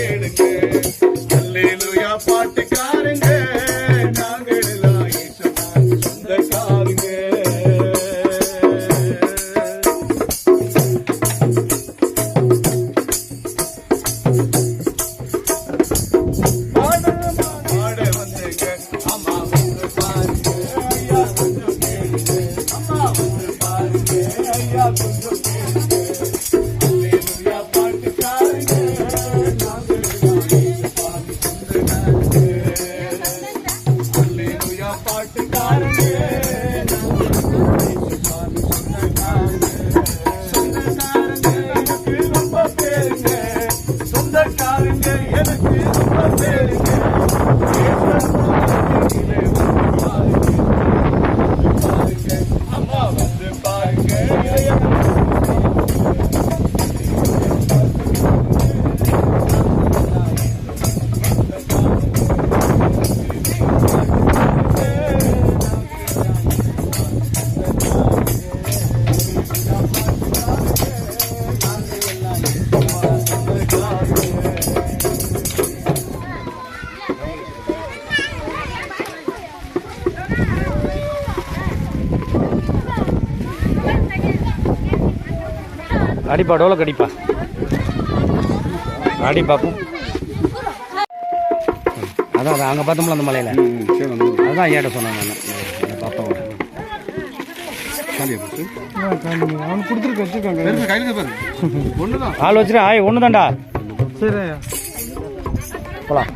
கேளுங்க அடிப்பா டோலக் அடிப்பா அடி அதான் அதான் அங்கே பார்த்தோம்ல அந்த மலையில் அதுதான் ஐயாட்ட சொன்னாங்க நான் பாப்பாவோட ஆள் வச்சுரு ஆய் ஒன்று தான்டா சரி போலாம்